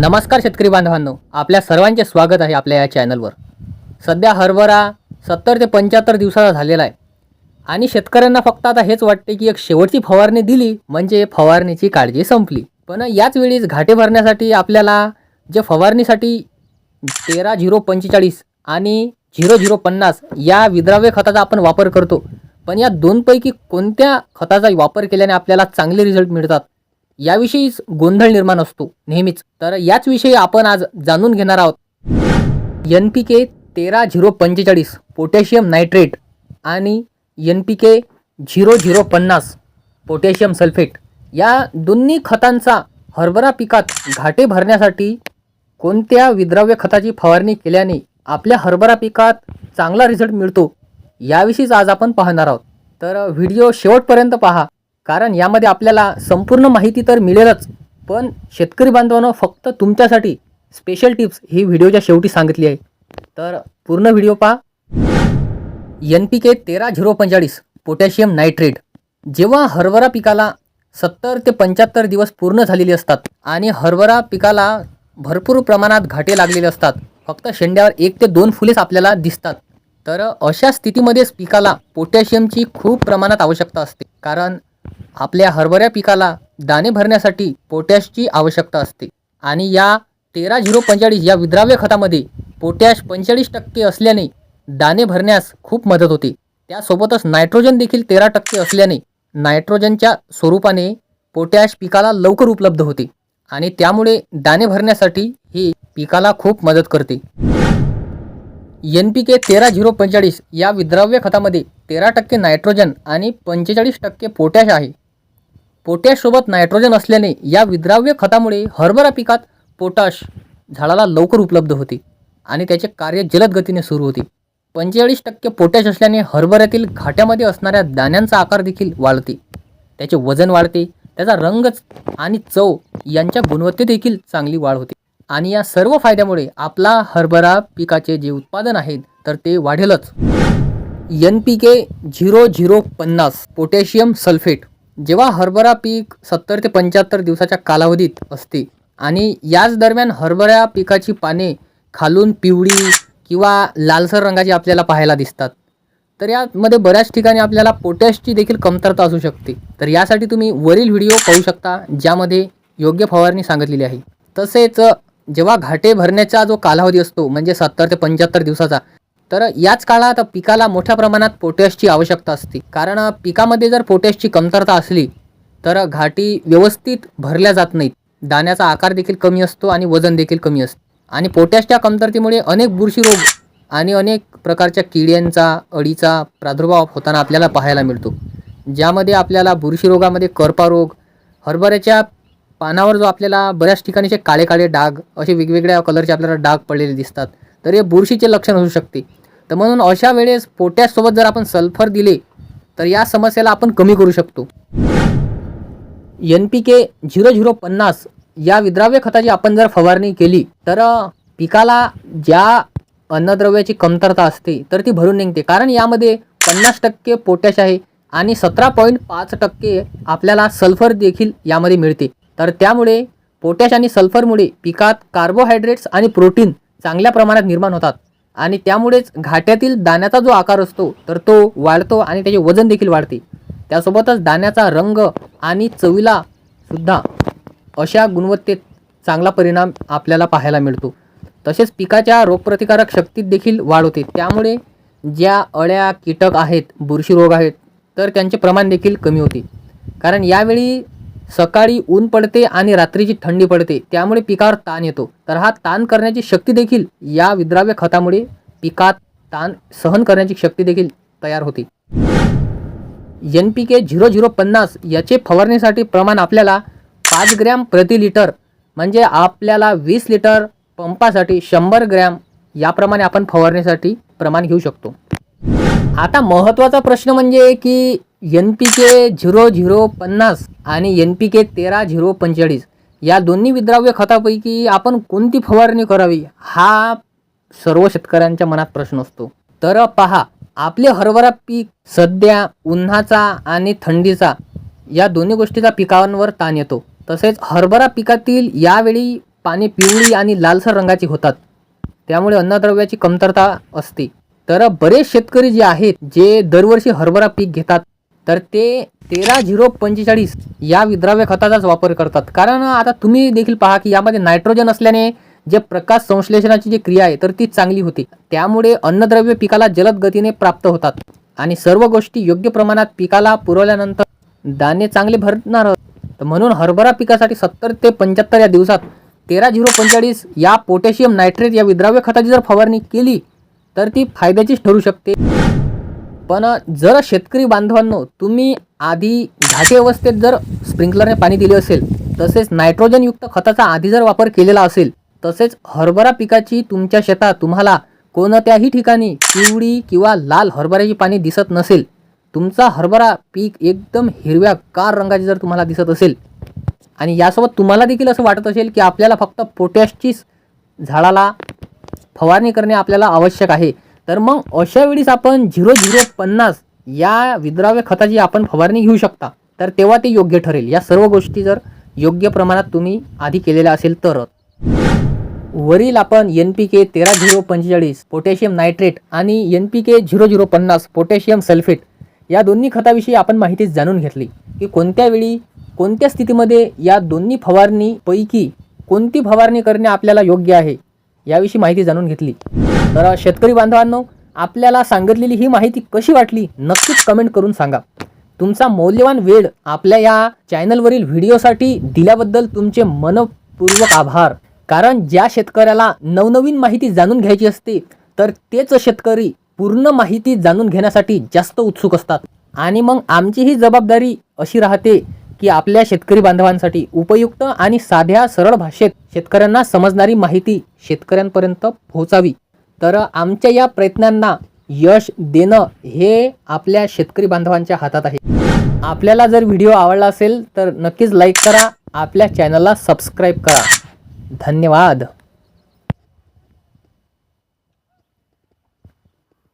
नमस्कार शेतकरी बांधवांनो. आपल्या सर्वांचे स्वागत आहे आपल्या या चॅनलवर. सध्या हरभरा सत्तर ते पंच्याहत्तर दिवसाचा झालेला आहे. आणि शेतकऱ्यांना फक्त आता हेच वाटते की एक शेवटची फवारणी दिली म्हणजे फवारणीची काळजी संपली. पण याच वेळीच घाटे भरण्यासाठी आपल्याला जे फवारणीसाठी तेरा झिरो पंचेचाळीस आणि झिरो झिरो पन्नास या विद्राव्य खताचा आपण वापर करतो. पण या दोनपैकी कोणत्या खताचा वापर केल्याने आपल्याला चांगले रिझल्ट मिळतात? याविषयीच गोंधळ निर्माण असतो नेहमीच. तर याच विषयी आपण आज जाणून घेणार आहोत. एन पी के तेरा झिरो पंचेचाळीस पोटॅशियम नायट्रेट आणि N P K zero zero पन्नास पोटॅशियम सल्फेट या दोन्ही खतांचा हरभरा पिकात घाटे भरण्यासाठी कोणत्या विद्राव्य खताची फवारणी केल्याने आपल्या हरभरा पिकात चांगला रिझल्ट मिळतो याविषयीच आज आपण पाहणार आहोत. तर व्हिडिओ शेवटपर्यंत पहा. कारण यामध्ये आपल्याला संपूर्ण माहिती तर मिळेलच पण शेतकरी बांधवांनो फक्त तुमच्यासाठी स्पेशल टिप्स ही व्हिडिओच्या शेवटी सांगितली आहे. तर पूर्ण व्हिडिओ पहा. एन पी के तेरा झिरो पंचेचाळीस पोटॅशियम नायट्रेट. जेव्हा हरभरा पिकाला सत्तर ते पंच्याहत्तर दिवस पूर्ण झालेले असतात आणि हरभरा पिकाला भरपूर प्रमाणात घाटे लागलेले असतात फक्त शेंड्यावर एक ते दोन फुलेच आपल्याला दिसतात तर अशा स्थितीमध्येच पिकाला पोटॅशियमची खूप प्रमाणात आवश्यकता असते. कारण आपल्या हरभऱ्या पिकाला दाणे भरण्यासाठी पोटॅशची आवश्यकता असते. आणि या तेरा झिरो पंचेचाळीस या विद्राव्य खतामध्ये पोटॅश पंचेचाळीस टक्के असल्याने दाणे भरण्यास खूप मदत होते. त्यासोबतच नायट्रोजन देखील तेरा टक्के असल्याने नायट्रोजनच्या स्वरूपाने पोटॅश पिकाला लवकर उपलब्ध होते आणि त्यामुळे दाणे भरण्यासाठी हे पिकाला खूप मदत करते. एन पी के तेरा झिरो पंचेचाळीस या विद्राव्य खतामध्ये तेरा टक्के नायट्रोजन आणि पंचेचाळीस टक्के पोटॅश आहे. पोटॅशसोबत नायट्रोजन असल्याने या विद्राव्य खतामुळे हरभरा पिकात पोटॅश झाडाला लवकर उपलब्ध होते आणि त्याचे कार्य जलद गतीने सुरू होते. पंचेचाळीस टक्के पोटॅश असल्याने हरभऱ्यातील घाट्यामध्ये असणाऱ्या दाण्यांचा आकार देखील वाढते. त्याचे वजन वाढते त्याचा रंग आणि चव यांच्या गुणवत्तेदेखील चांगली वाढ होते. आणि या सर्व फायद्यामुळे आपला हरभरा पिकाचे जे उत्पादन आहे तर ते वाढेलच. N P K zero zero पन्नास पोटॅशियम सल्फेट जेव्हा हरभरा पीक सत्तर ते पंच्याहत्तर दिवसाच्या कालावधीत असते आणि याच दरम्यान हरभरा पिकाची पाने खालून पिवळी किंवा लालसर रंगाची आपल्याला पाहायला दिसतात तर यामध्ये बऱ्याच ठिकाणी आपल्याला पोटॅशची देखील कमतरता असू शकते. तर यासाठी तुम्ही वरील व्हिडिओ पाहू शकता ज्यामध्ये योग्य फवारणी सांगितलेली आहे. तसेच जेव्हा घाटे भरण्याचा जो कालावधी असतो म्हणजे सत्तर ते पंच्याहत्तर दिवसाचा तर याच काळात पिकाला मोठ्या प्रमाणात पोटॅशची आवश्यकता असते. कारण पिकामध्ये जर पोटॅशची कमतरता असली तर घाटी व्यवस्थित भरल्या जात नाहीत. दाण्याचा आकार देखील कमी असतो आणि वजन देखील कमी असते. आणि पोटॅशच्या कमतरतेमुळे अनेक बुरशी रोग आणि अनेक प्रकारच्या किड्यांचा अळीचा प्रादुर्भाव होताना आपल्याला पाहायला मिळतो. ज्यामध्ये आपल्याला बुरशी रोगामध्ये करपा रोग हरभऱ्याच्या पानावर जो आपल्याला बऱ्याच ठिकाणीचे काळे काळे डाग असे वेगवेगळ्या कलरचे आपल्याला डाग पडलेले दिसतात. तर हे बुरशीचे लक्षण असू शकते. तर म्हणून अशा वेळेस पोटॅशसोबत जर आपण सल्फर दिले तर या समस्येला आपण कमी करू शकतो. N P K zero zero पन्नास या विद्राव्य खताची आपण जर फवारणी केली तर पिकाला ज्या अन्नद्रव्याची कमतरता असते तर ती भरून निघते. कारण यामध्ये पन्नास टक्के पोटॅश आहे आणि सतरा पॉईंट पाच टक्के आपल्याला सल्फर देखील यामध्ये मिळते. तर त्यामुळे पोटॅश आणि सल्फरमुळे पिकात कार्बोहायड्रेट्स आणि प्रोटीन चांगल्या प्रमाणात निर्माण होतात. आणि त्यामुळेच घाट्यातील दाण्याचा जो आकार असतो तर तो वाढतो आणि त्याचे वजन देखील वाढते. त्यासोबतच दाण्याचा रंग आणि चवीला सुद्धा अशा गुणवत्तेत चांगला परिणाम आपल्याला पाहायला मिळतो. तसेच पिकाच्या रोगप्रतिकारक शक्तीत देखील वाढ होते. त्यामुळे ज्या अळ्या कीटक आहेत बुरशी रोग आहेत तर त्यांचे प्रमाण देखील कमी होते. कारण यावेळी सकाळी ऊन पडते आणि रात्रीची थंडी पडते त्यामुळे पिकावर ताण येतो. तर हा ताण करण्याची शक्ती देखील या विद्राव्य खतामुळे पिकात ताण सहन करण्याची शक्ती देखील तयार होते. N P K zero zero पन्नास याचे फवारणीसाठी प्रमाण आपल्याला पाच ग्रॅम प्रति लिटर म्हणजे आपल्याला वीस लिटर पंपासाठी शंभर ग्रॅम याप्रमाणे आपण फवारणीसाठी प्रमाण घेऊ शकतो. आता महत्त्वाचा प्रश्न म्हणजे की N P K zero zero पन्नास आणि एन पी के तेरा झिरो पंचेचाळीस या दोन्ही विद्राव्य खतापैकी आपण कोणती फवारणी करावी हा सर्व शेतकऱ्यांच्या मनात प्रश्न असतो. तर पहा आपले हरभरा पीक सध्या उन्हाचा आणि थंडीचा या दोन्ही गोष्टीचा पिकांवर ताण येतो. तसेच हरभरा पिकातील यावेळी पाने पिवळी आणि लालसर रंगाची होतात. त्यामुळे अन्नद्रव्याची कमतरता असते. तर बरेच शेतकरी जे आहेत जे दरवर्षी हरभरा पीक घेतात तर ते तेरा झिरो पंचेचाळीस या विद्राव्य खताचाच वापर करतात. कारण आता तुम्ही देखील पहा की यामध्ये नायट्रोजन असल्याने जे प्रकाश संश्लेषणाची जी क्रिया आहे तर ती चांगली होते. त्यामुळे अन्नद्रव्य पिकाला जलद गतीने प्राप्त होतात. आणि सर्व गोष्टी योग्य प्रमाणात पिकाला पुरवल्यानंतर दाणे चांगले भरणार तर म्हणून हरभरा पिकासाठी सत्तर ते पंच्याहत्तर या दिवसात तेरा झिरो पंचेचाळीस या पोटॅशियम नायट्रेट या विद्राव्य खताची जर फवारणी केली तर ती फायद्याचीच ठरू शकते. पण जर शेतकरी बांधवांनो तुम्ही आधी घाटे अवस्थेत जर स्प्रिंकलरने पाणी दिले असेल तसेच नायट्रोजनयुक्त खताचा आधी जर वापर केलेला असेल तसेच हरभरा पिकाची तुमच्या शेतात तुम्हाला कोणत्याही ठिकाणी पिवळी किंवा लाल हरभऱ्याची पाणी दिसत नसेल तुमचा हरभरा पीक एकदम हिरव्या कार रंगाची जर तुम्हाला दिसत असेल आणि यासोबत तुम्हाला देखील असं वाटत असेल की आपल्याला फक्त पोटॅशचीच झाडाला फवारणी करणे आपल्याला आवश्यक आहे तर मग अशा वेळीस आपण झिरो झिरो पन्नास या विद्राव्य खताची आपण फवारणी घेऊ शकता. तर तेव्हा ते योग्य ठरेल. या सर्व गोष्टी जर योग्य प्रमाणात तुम्ही आधी केलेल्या असेल तरच वरील आपण एन पी के तेरा झिरो पंचेचाळीस पोटॅशियम नायट्रेट आणि N P K zero zero पन्नास पोटॅशियम सल्फेट या दोन्ही खताविषयी आपण माहिती जाणून घेतली की कोणत्या वेळी कोणत्या स्थितीमध्ये या दोन्ही फवारणीपैकी कोणती फवारणी करणे आपल्याला योग्य आहे. याविषयी माहिती जाणून घेतली. तर शेतकरी बांधवांनो आपल्याला सांगितलेली ही माहिती कशी वाटली नक्कीच कमेंट करून सांगा. तुमचा मौल्यवान वेळ आपल्या या चॅनलवरील व्हिडिओसाठी दिल्याबद्दल तुमचे मनपूर्वक आभार. कारण ज्या शेतकऱ्याला नवनवीन माहिती जाणून घ्यायची असते तर तेच शेतकरी पूर्ण माहिती जाणून घेण्यासाठी जास्त उत्सुक असतात. आणि मग आमची ही जबाबदारी अशी राहते की आपल्या शेतकरी बांधवांसाठी उपयुक्त आणि साध्या सरळ भाषेत शेतकऱ्यांना समजणारी माहिती शेतकऱ्यांपर्यंत पोहोचावी. तर आमच्या या प्रयत्नांना यश देणं हे आपल्या शेतकरी बांधवांच्या हातात आहे. आपल्याला जर व्हिडिओ आवडला असेल तर नक्कीच लाईक करा. आपल्या चॅनलला सबस्क्राईब करा. धन्यवाद.